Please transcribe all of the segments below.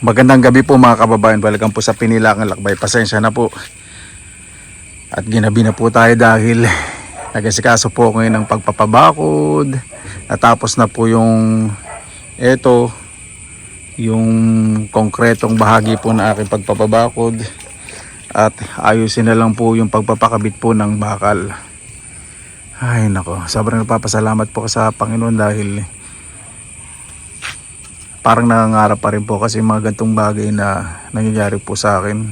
Magandang gabi po mga kababayan. Welcome po sa Pinilangan Lakbay. Pasensya na po. At ginabi na po tayo dahil nagasikaso po ngayon ng pagpapabakod. Natapos na po yung eto, yung konkretong bahagi po na aking pagpapabakod. At ayusin na lang po yung pagpapakabit po ng bakal. Ay nako, sobrang nagpapasalamat po sa Panginoon dahil parang nangangarap pa rin po kasi mga gantong bagay na nangyayari po sa akin.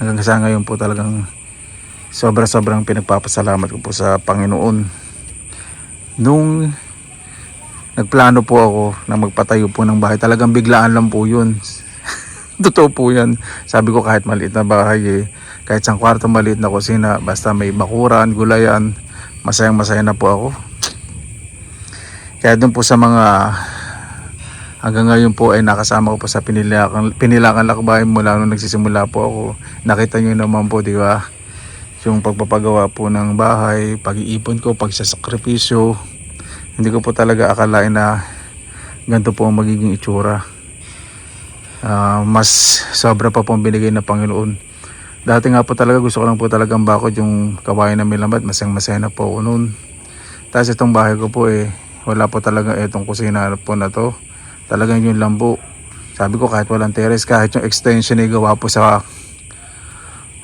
Hanggang sa ngayon po talagang sobra-sobrang pinagpapasalamat ko po sa Panginoon. Nung nagplano po ako na magpatayo po ng bahay, talagang biglaan lang po yun. Totoo po yan. Sabi ko kahit maliit na bahay eh, kahit sa kwarto maliit na kusina, basta may bakuran, gulayan, masayang masaya na po ako. Kaya doon po sa mga hanggang ngayon po ay nakasama ko po sa pinilakan, pinilakan lakbayan mula nung nagsisimula po ako. Nakita nyo naman po, di ba? Yung pagpapagawa po ng bahay, pag-iipon ko, pagsasakripisyo. Hindi ko po talaga akalain na ganito po ang magiging itsura. Ah, mas sobra pa pong binigay ng Panginoon. Dati nga po talaga gusto ko lang po talagang bakod yung kawain na milambat. Masayang masaya na po ako noon. Tapos itong bahay ko po eh, wala po talaga itong kusina po na to. Talagang yun lang po. Sabi ko kahit walang terrace, kahit yung extension ay gawa po sa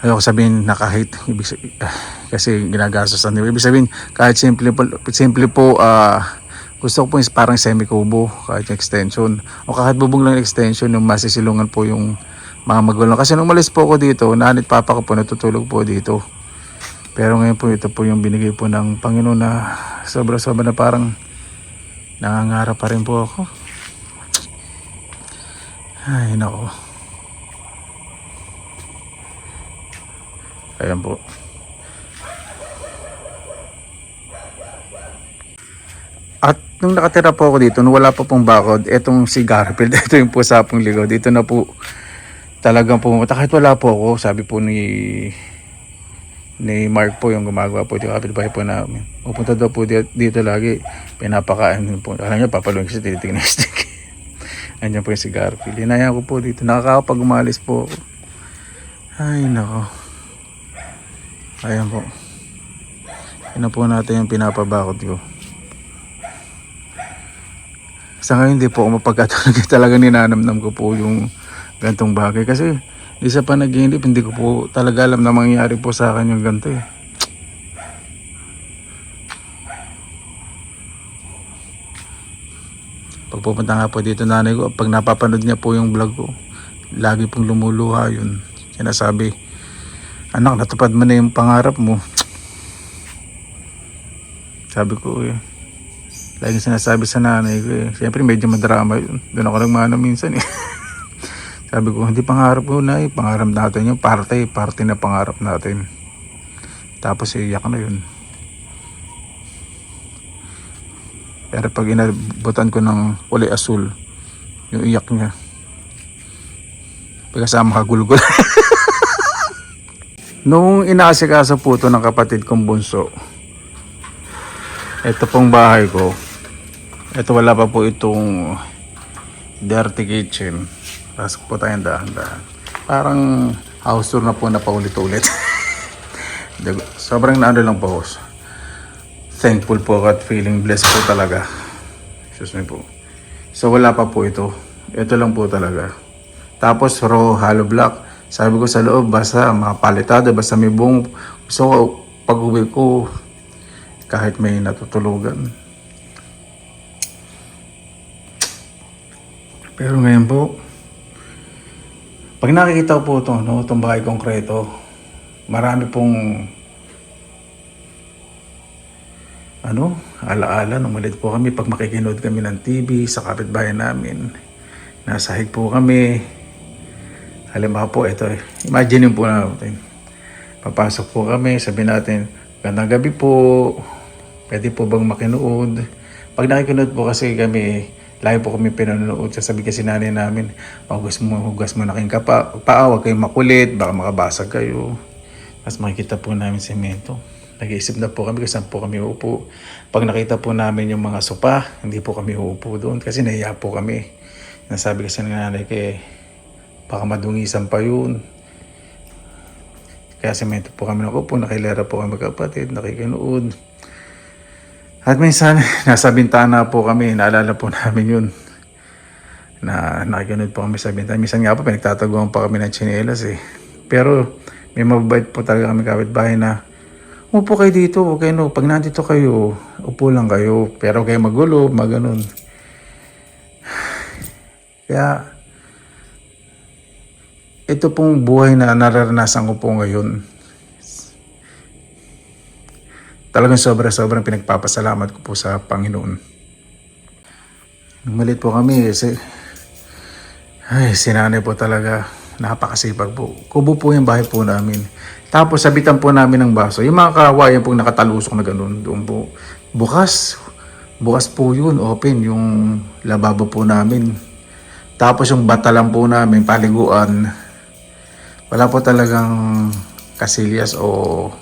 ayoko sabihin na kahit ibig sabihin, kasi ginagastos na ibig sabihin kahit simple po simple po ah, gusto ko po yung parang semi-kubo kahit yung extension. O kahit bubong lang yung extension yung masisilungan po yung mga magulang. Kasi nung umalis po ako dito nanit papa ko po natutulog po dito. Pero ngayon po ito po yung binigay po ng Panginoon na sobra sobra na parang nangangarap pa rin po ako ay nako ayan po At nung nakatira po ako dito, nung wala pa pong bakod, etong si Garfield, ito yung po sa pong ligaw. Dito na po talagang pumunta. Kahit wala po ako, sabi po ni ni Mark po yung gumagawa po yung kapitbahay po namin. Pupunta daw po dito, dito lagi. Pinapakain po. Alam niyo, papalawin kasi tinitingnan yung stick. Andiyan po yung si Garfield. Hinaya ko po dito. Nakakapag umalis po. Ay, nako. Ayan po. Yan na po natin yung pinapabakot ko. Sa ngayon hindi po ako mapagkatulog talaga ninanamnam ko po yung gantong bagay kasi di sa panaginip hindi ko po talaga alam na mangyayari po sa akin yung ganito eh. Pupunta nga po dito nanay ko, pag napapanood niya po yung vlog ko, lagi pong lumuluha yun. Sinasabi, anak natupad mo na yung pangarap mo. Sabi ko eh, Lagi sinasabi sa nanay ko eh. Siyempre medyo madrama yun. Doon ako nagmano minsan eh. Sabi ko, hindi pangarap ko na eh. Pangarap natin yung parte. Parte na pangarap natin. Tapos iyak na yun. Pero pag inabutan ko ng kulay asul, yung iyak niya. Pagkasama kagulgul. Nung inaasikaso po ito ng kapatid kong bunso, ito pong bahay ko, ito wala pa po itong dirty kitchen. Pasok po tayong dahan-dahan. Parang house tour na po na paulit-ulit. Sobrang naano lang po. Thankful po ako at feeling blessed po talaga. Excuse me po. So wala pa po ito. Ito lang po talaga. Tapos raw hollow block. Sabi ko sa loob, basta mapalitado, basta may buong. So pag uwi ko, kahit may natutulugan. Pero ngayon po, pag nakikita ko po ito, no, itong bahay konkreto, marami pong ano, alaala nung maliit po kami pag makikinood kami ng TV sa kapitbahay namin. Nasa hig po kami. Halimbawa po, ito, imagine po natin. Papasok po kami, sabi natin, gandang gabi po, pwede po bang makinood? Pag nakikinood po kasi kami, lagi po kami pinanonood. Sasabi kasi nanay namin, hugas mo, hugas mo na kayong kapa, paa, huwag kayong makulit, baka makabasag kayo. Mas makikita po namin semento. Nag-iisip na po kami kung saan po kami uupo. Pag nakita po namin yung mga sopa, hindi po kami uupo doon kasi nahiya po kami. Nasabi kasi ng nanay ko eh, baka madungisan pa yun. Kaya semento po kami ng upo, nakilera po kami magkapatid, nakikinood. At minsan, nasa bintana po kami, naalala po namin yun. Na nakikinood po kami sa bintana. Minsan nga po, pinagtataguan pa kami ng tsinelas eh. Pero may mababait po talaga kami kapitbahay na Upo kayo dito, okay no. Pag nandito kayo, upo lang kayo. Pero kayo magulo, maganon. Kaya, ito pong buhay na nararanasan ko po ngayon. Talagang sobra-sobrang pinagpapasalamat ko po sa Panginoon. Malit po kami, kasi, ay, sinanay po talaga. Napakasipag po. Kubo po yung bahay po namin. Tapos sabitan po namin ng baso. Yung mga kawayan pong nakatalusok na ganun, doon po. Bukas. Bukas po yun, open, yung lababo po namin. Tapos yung bata lang po namin, paliguan. Wala po talagang kasilyas o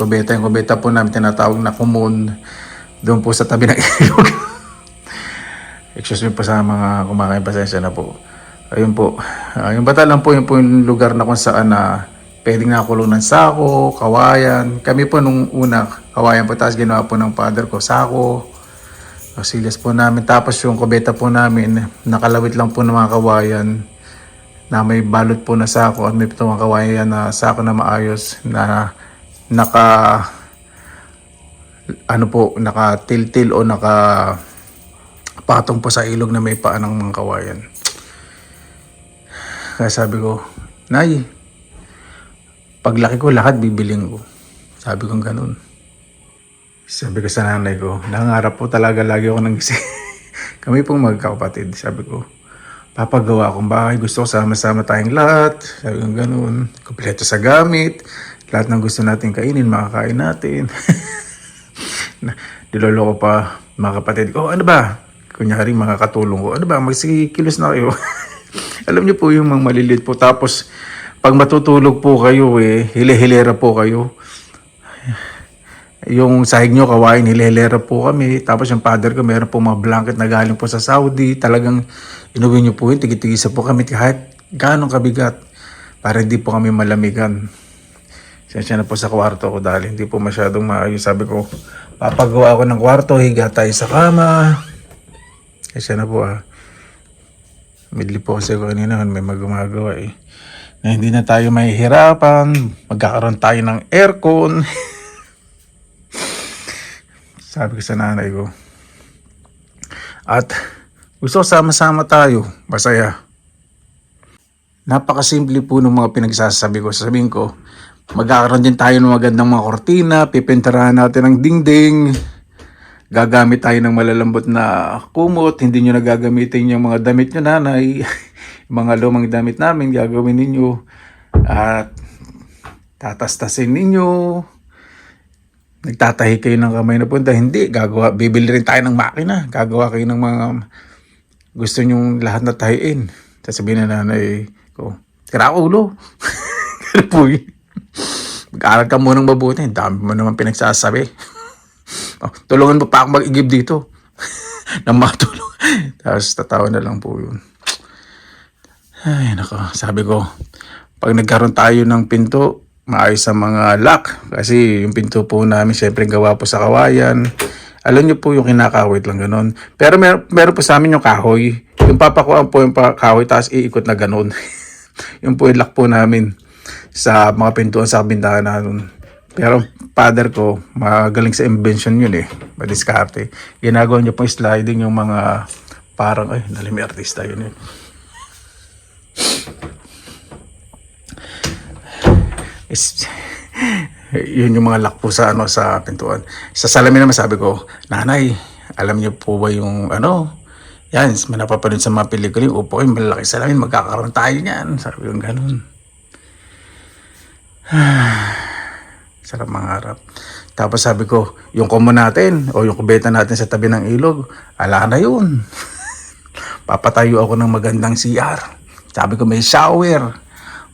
kubeta. Yung kubeta po namin tinatawag na kumon. Doon po sa tabi ng ilog. Excuse me po sa mga kumakain, pasensya na po. Ayun po. Ah, yung bata lang po, yun po yung lugar na kung saan na pwedeng nakakulong ng sako, kawayan. Kami po nung una, kawayan po, tapos ginawa po ng father ko, sako. Kasilyas po namin. Tapos yung kubeta po namin, nakalawit lang po ng mga kawayan na may balot po na sako at may pitong kawayan na sako na maayos na naka ano po, naka til o naka patong po sa ilog na may paa ng mga kawayan. Kaya sabi ko, Nay, paglaki ko lahat bibiling ko. Sabi ko ganun. Sabi ko sa nanay ko, nangarap po talaga lagi ako ng gising. Kami pong magkakapatid. Sabi ko, papagawa akong bahay. Gusto ko sama-sama tayong lahat. Sabi ko ganun. Kompleto sa gamit. Lahat ng gusto natin kainin, makakain natin. na, dilolo ko pa mga kapatid ko, "Oh, ano ba? Kunyari mga katulong ko, ano ba, magsikilos na kayo. Alam niyo po yung mga malilit po. Tapos, pag matutulog po kayo eh, hile-hilera po kayo. Yung sahig nyo, kawain, hile-hilera po kami. Tapos yung father ko, meron po mga blanket na galing po sa Saudi. Talagang inuwi niyo po yun, tigit-tigisa po kami kahit ganong kabigat para hindi po kami malamigan. Sensya na po sa kwarto ko dahil hindi po masyadong maayos. Sabi ko, papagawa ako ng kwarto, higa tayo sa kama. Sensya na po ah. Midli po kasi ako kanina may magumagawa eh. Na hindi na tayo mahihirapan, magkakaroon tayo ng aircon. Sabi ko sa nanay ko. At gusto sama-sama tayo, masaya. Napakasimple po ng mga pinagsasabi ko. Sabihin ko, magkakaroon din tayo ng magandang mga kortina, pipinturahan natin ang dingding, gagamit tayo ng malalambot na kumot, hindi nyo nagagamitin yung mga damit nyo nanay, mga lumang damit namin, gagawin ninyo, at tatastasin ninyo, nagtatahi kayo ng kamay na punta, hindi, gagawa, bibili rin tayo ng makina, gagawa kayo ng mga gusto nyong lahat na tahiin. Sasabihin na nanay ko, tira ulo. Ganun po yun. Mag-aaral ka munang mabuti, dami mo naman pinagsasabi. Oh, tulungan mo pa ako mag-igib dito. Nang makatulong. Tapos tatawa na lang po yun. Ay, nako. Sabi ko, pag nagkaroon tayo ng pinto, maayos sa mga lock. Kasi yung pinto po namin, syempre gawa po sa kawayan. Alam niyo po yung kinakawit lang ganun. Pero mer meron po sa amin yung kahoy. Yung papakuan po yung kahoy, tapos iikot na ganun. yung po yung lock po namin sa mga pintuan sa bintana nun. Pero father ko, magaling sa invention yun eh. Madiskarte. Ginagawa niya po yung sliding yung mga parang, ay, nalimi artista yun eh. Is, yun yung mga lock po sa, ano, sa pintuan. Sa salamin naman sabi ko, Nanay, alam niyo po ba yung ano, yan, may napapanood sa mga pelikula, yung upo, yung malaki salamin, magkakaroon tayo niyan. Sabi ko, ganun. Sarap mangarap. Tapos sabi ko, yung komo natin o yung kubeta natin sa tabi ng ilog, ala na yun. Papatayo ako ng magandang CR. Sabi ko may shower.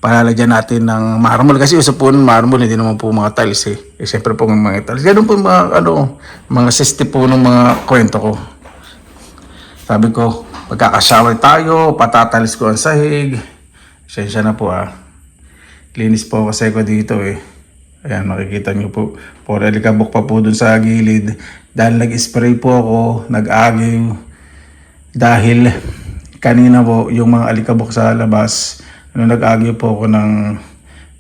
Palalagyan natin ng marble. Kasi uso po ng hindi naman po mga tiles eh. eh Siyempre po mga tiles. Ganun po mga, ano, mga system po ng mga kwento ko. Sabi ko, Magkakashower tayo, patatalis ko ang sahig. Sensya na po ah. Linis po kasi ko dito eh. Ayan, makikita nyo po. Puro alikabok pa po dun sa gilid. Dahil nag-spray po ako, nag-agiw. Dahil kanina po, yung mga alikabok sa labas, ano, nag-agiw po ako ng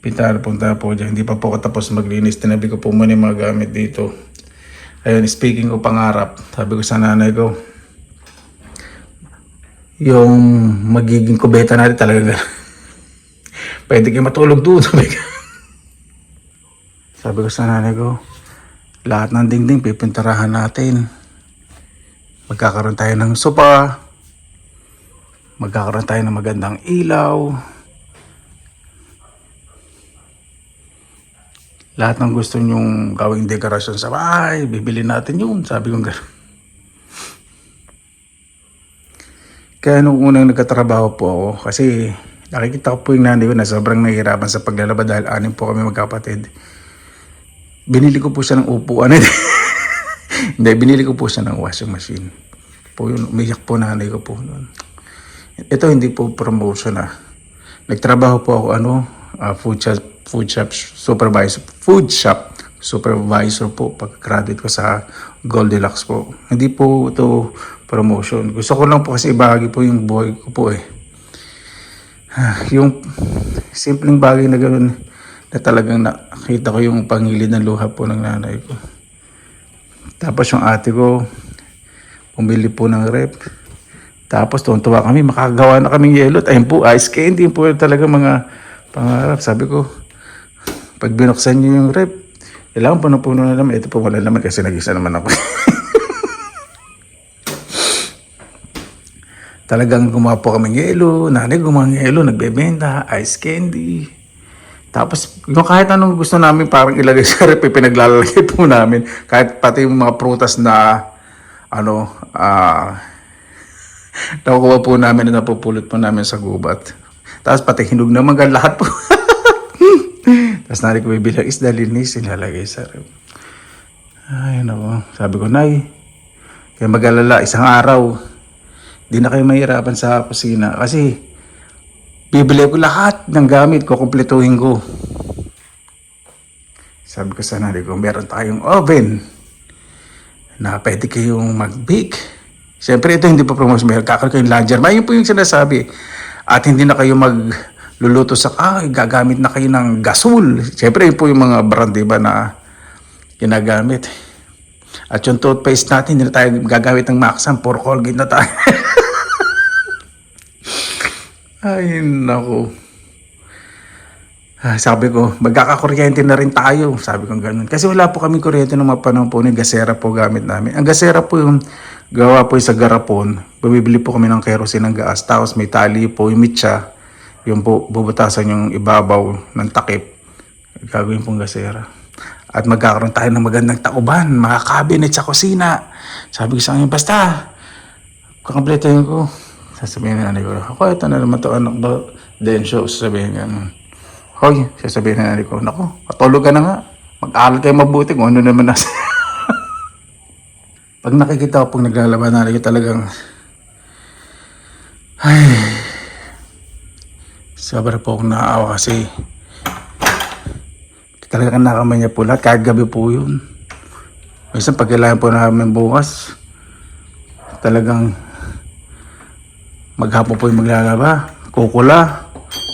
pintar punta po dyan. Hindi pa po ako tapos maglinis. Tinabi ko po muna yung mga gamit dito. Ayun, speaking ko pangarap, sabi ko sa nanay ko, yung magiging kubeta natin talaga. Pwede kayo matulog doon. Sabi ko. Sabi ko sa nanay ko, lahat ng dingding pipinturahan natin. Magkakaroon tayo ng sopa. Magkakaroon tayo ng magandang ilaw. Lahat ng gusto nyong gawing dekorasyon sa bahay, bibili natin yun. Sabi ko gano'n. Kaya nung unang nagkatrabaho po ako, kasi nakikita ko po yung nanay ko na sobrang nahihirapan sa paglalaba dahil anim po kami magkapatid. Binili ko po siya ng upuan. Hindi, binili ko po siya ng washing machine. Po yun, umiyak po nanay ko po noon. Ito hindi po promotion ah. Nagtrabaho po ako ano, ah, food shop, food shop supervisor, food shop supervisor po pag-graduate ko sa Goldilocks po. Hindi po ito promotion. Gusto ko lang po kasi ibahagi po yung buhay ko po eh. Ah, Yung simpleng bagay na gano'n na talagang nakita ko yung pangilid ng luha po ng nanay ko. Tapos yung ate ko, pumili po ng rep. Tapos tuwan-tuwa kami, makagawa na kaming yellow. Ayun po, ice candy po talaga mga pangarap. Sabi ko, pag binuksan niyo yung rep, kailangan puno-puno na naman. Ito po wala naman kasi nag-isa naman ako. Talagang gumawa po kaming yelo, nanay gumawa ng yelo, nagbebenta, ice candy. Tapos, yung kahit anong gusto namin parang ilagay sa rep, pinaglalagay po namin. Kahit pati yung mga prutas na, ano, ah, nakukuha po namin na napupulot po namin sa gubat. Tapos pati hinog naman gan lahat po. Tapos nari ko bibilang isda linis, ilalagay sa rep. Ay, nako. Sabi ko, Nay, kaya mag-alala, isang araw, di na kayo mahirapan sa kusina. Kasi, bibili ko lahat ng gamit ko, kumpletuhin ko. Sabi ko sa nanay ko, meron tayong oven na pwede kayong mag-bake. Siyempre, ito hindi pa promotion. Meron kakaroon kayong laundry. May yun po yung sinasabi. At hindi na kayo magluluto sa, ah, gagamit na kayo ng gasol. Siyempre, yun po yung mga brand, di ba, na ginagamit. At yung toothpaste natin, hindi na tayo gagamit ng Maxam. Puro Colgate na tayo. Ay, nako. Ah, sabi ko, magkakakuryente na rin tayo. Sabi ko ganun. Kasi wala po kami kuryente nung mga panahon po ni gasera po gamit namin. Ang gasera po yung gawa po yung sa garapon. Bumibili po kami ng kerosene ng gas. Tapos may tali po yung mitya. Yung po bubutasan yung ibabaw ng takip. Gagawin pong gasera. At magkakaroon tayo ng magandang tauban, mga cabinet sa kusina. Sabi ko sa kanya, basta, kakampletahin ko. Sasabihin na nanay ko, ako, ito na naman to anak ba? Densyo, sasabihin gano'n. Hoy, sasabihin na nanay ko, nako, patulog ka na nga. Mag-aaral kayo mabuti kung ano naman nasa. Pag nakikita ko pag naglalaban ko talagang, ay, sobra po akong naaawa kasi talagang nakamay niya po lahat. Kahit gabi po yun. Minsan pag po namin bukas, talagang maghapon po yung maglalaba. Kukula.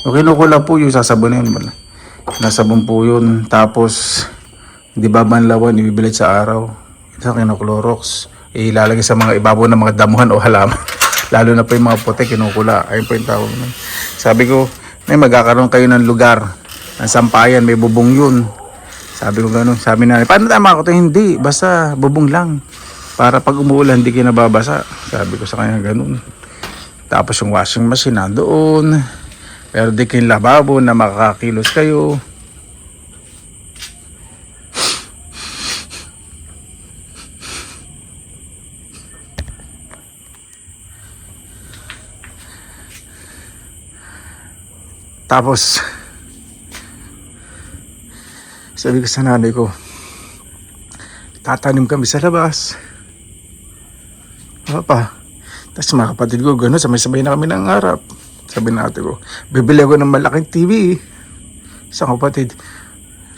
Yung kinukula po yung sasabonin. Nasabon po yun. Tapos, hindi ba banlawan, ibibilit sa araw. Ito kinuklorox. Ilalagay sa mga ibabaw ng mga damuhan o halaman. Lalo na po yung mga puti, kinukula. Ayun po yung tawag nun. Sabi ko, may magkakaroon kayo ng lugar. Ng sampayan, may bubong yun. Sabi ko gano'n. Sabi na, paano tama ako to? Hindi, basta bubong lang. Para pag umuulan, hindi kayo nababasa. Sabi ko sa kanya gano'n. Tapos yung washing machine nandoon. Pero di kayong lababo na makakakilos kayo. Tapos, sabi ko sa nanay ko, tatanim kami sa labas. Papa, Tapos mga kapatid ko, gano'n, sabay-sabay na kami ng harap. Sabi na ko, bibili ako ng malaking TV. Sa kapatid,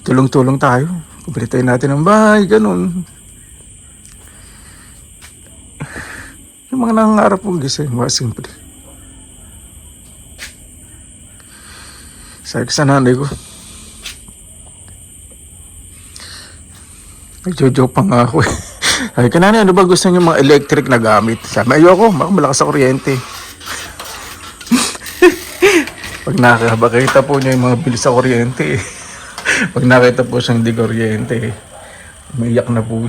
tulong-tulong tayo. Kubili tayo natin ng bahay, gano'n. Yung mga nangangarap ko kasi, mga simple. Sabi ko sa nanay ko, Nagjo-joke pa nga ako eh. Ko, nanay, ano ba gusto niyo mga electric na gamit? Sabi, ayoko, malakas sa kuryente. Pag nakakita po niya yung mga bilis sa kuryente eh. Pag nakita po siyang di kuryente eh. Umiiyak na po.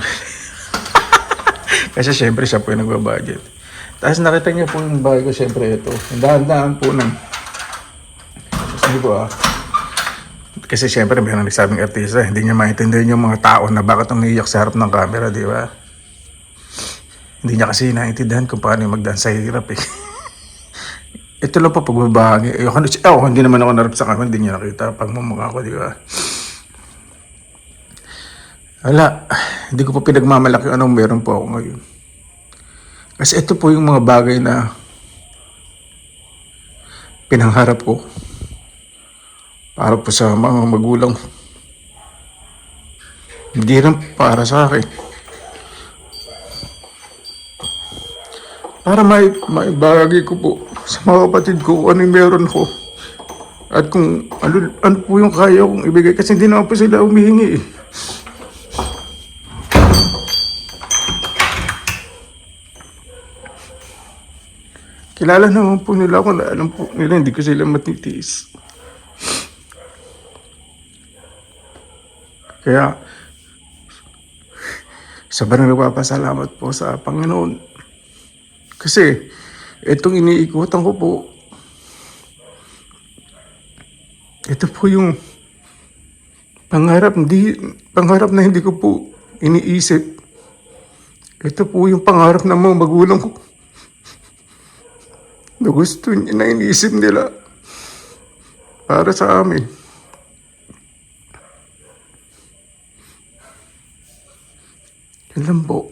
Kasi syempre siya po yung nagbabudget. Tapos nakita niya po yung bahay ko, syempre ito. Dahan-dahan po ng... Sabi ko ah, kasi syempre, meron nagsabing artista, hindi niya maintindihan yung mga tao na bakit umiiyak sa harap ng camera, di ba? Hindi niya kasi naiintindihan kung paano yung magdaan sa hirap eh. Ito lang po pagbabahagi. Eh, ako, hindi naman ako narap sa camera, hindi niya nakita pag ko, di ba? Wala, hindi ko po pinagmamalaki anong meron po ako ngayon. Kasi ito po yung mga bagay na pinangharap ko para po sa mga magulang. Hindi rin para sa akin. Para may, may bagay ko po sa mga kapatid ko kung ano meron ko. At kung ano, ano po yung kaya kong ibigay. Kasi hindi naman po sila humihingi eh. Kilala naman po nila ako na alam po nila hindi ko sila matitiis. Kaya, sobrang nagpapasalamat po sa Panginoon. Kasi, itong iniikutan ko po, ito po yung pangarap, hindi, pangarap na hindi ko po iniisip. Ito po yung pangarap ng mga magulang ko. Na gusto niya na iniisip nila para sa amin. Yun lang po.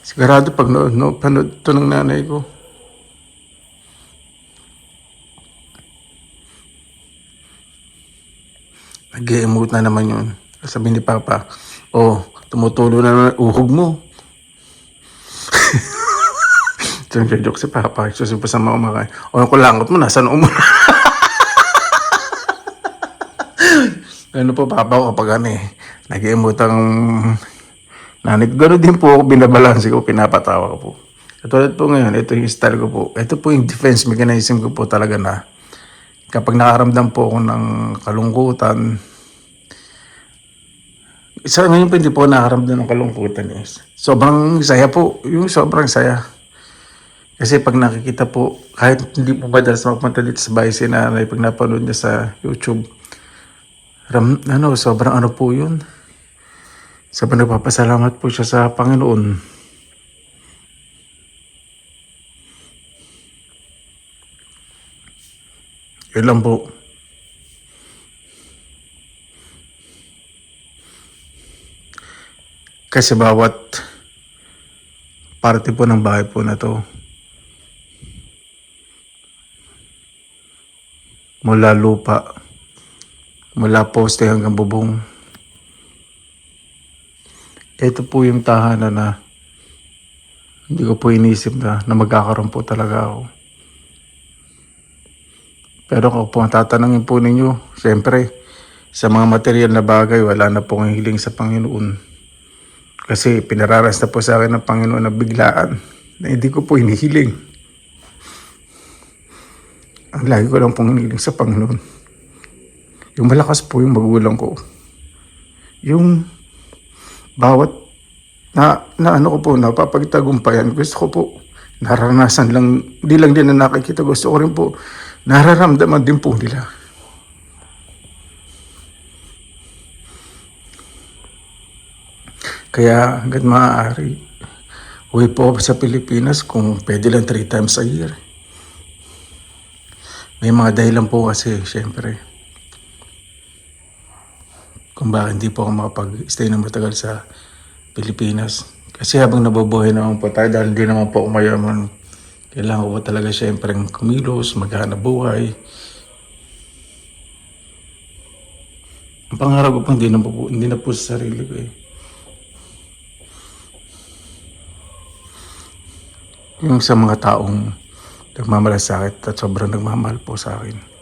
Sigurado pag no, no, panood to ng nanay ko. Nag-emote na naman yun. Sabi ni Papa, oh, tumutulo na naman uhog mo. Siya joke si Papa. Susi pa sa mga kumakain. O yung kulangot mo, nasa noo mo. Ano po, Papa ko kapag ano eh. Nag-emote ang nanay ko. Gano'n din po ako binabalansi ko, pinapatawa ko po. Katulad po ngayon, ito yung style ko po. Ito po yung defense mechanism ko po talaga na kapag nakaramdam po ako ng kalungkutan, isa ngayon po hindi po nakaramdam ng kalungkutan eh. Sobrang saya po, yung sobrang saya. Kasi pag nakikita po, kahit hindi po madalas magpunta dito sa bahay si nanay, pag napanood niya sa YouTube, ram, ano, sobrang ano po yun. Sobrang nagpapasalamat po siya sa Panginoon. Yun lang po. Kasi bawat parte po ng bahay po na to, mula lupa, mula poste hanggang bubong. Ito po yung tahanan na hindi ko po inisip na, na magkakaroon po talaga ako. Pero kung po tatanungin po ninyo, siyempre, sa mga material na bagay, wala na pong hiling sa Panginoon. Kasi pinararas na po sa akin ng Panginoon na biglaan na hindi ko po hinihiling. Ang lagi ko lang pong hinihiling sa Panginoon. Yung malakas po yung magulang ko. Yung bawat na, na ano ko po, napapagtagumpayan. Gusto ko po, naranasan lang, di lang din na nakikita. Gusto ko rin po, nararamdaman din po nila. Kaya hanggat maaari, uwi po sa Pilipinas kung pwede lang three times a year. May mga dahilan po kasi, syempre. Kung bakit hindi po ako makapag-stay na matagal sa Pilipinas. Kasi habang nabubuhay naman po tayo dahil hindi naman po umayaman, kailangan ko po talaga syempre kumilos, maghanap buhay. Ang pangarap ko po hindi na po, hindi na po sa sarili ko eh. Yung sa mga taong nagmamalasakit at sobrang nagmamahal po sa akin.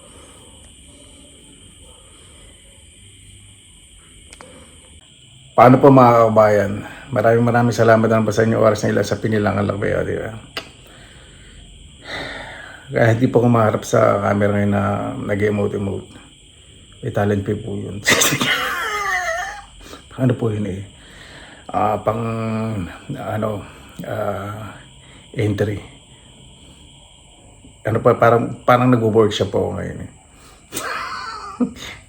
Paano po mga kabayan? Maraming maraming salamat po sa inyo oras na ilan sa pinilangan lang ba di ba? Kaya hindi po ko maharap sa camera ngayon na nag-emote-emote. May talent fee po yun. ano po yun eh? Ah, pang ano ah, entry. Ano pa parang parang nag-workshop po ako ngayon eh.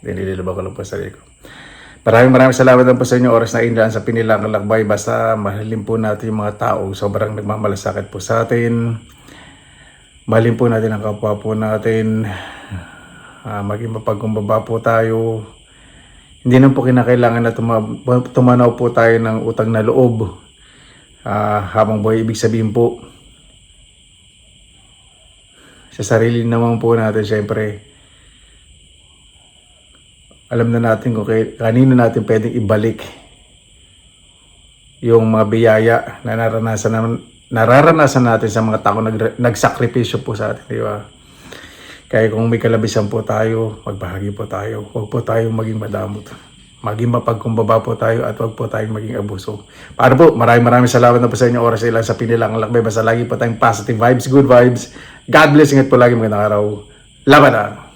Nililaba ko lang po sa sarili ko. Maraming maraming salamat po sa inyo oras na indan sa pinilang lakbay. Basta mahalin po natin yung mga tao. Sobrang nagmamalasakit po sa atin. Mahalin po natin ang kapwa po natin. Ah, maging mapagkumbaba po tayo. Hindi na po kinakailangan na tuma- tumanaw po tayo ng utang na loob. Ah, habang buhay, ibig sabihin po, sa sarili naman po natin, syempre, alam na natin kung kay, kanino natin pwedeng ibalik yung mga biyaya na naranasan, na, nararanasan natin sa mga tao nag, nagsakripisyo po sa atin, di ba? Kaya kung may kalabisan po tayo, magbahagi po tayo. Huwag po tayong maging madamot. Maging mapagkumbaba po tayo at huwag po tayong maging abuso. Paano po? Maraming maraming salamat na po sa inyo oras ilan sa pinilang lakbay. Basta lagi po tayong positive vibes, good vibes. God bless. Ingat po lagi magandang araw. Laban na!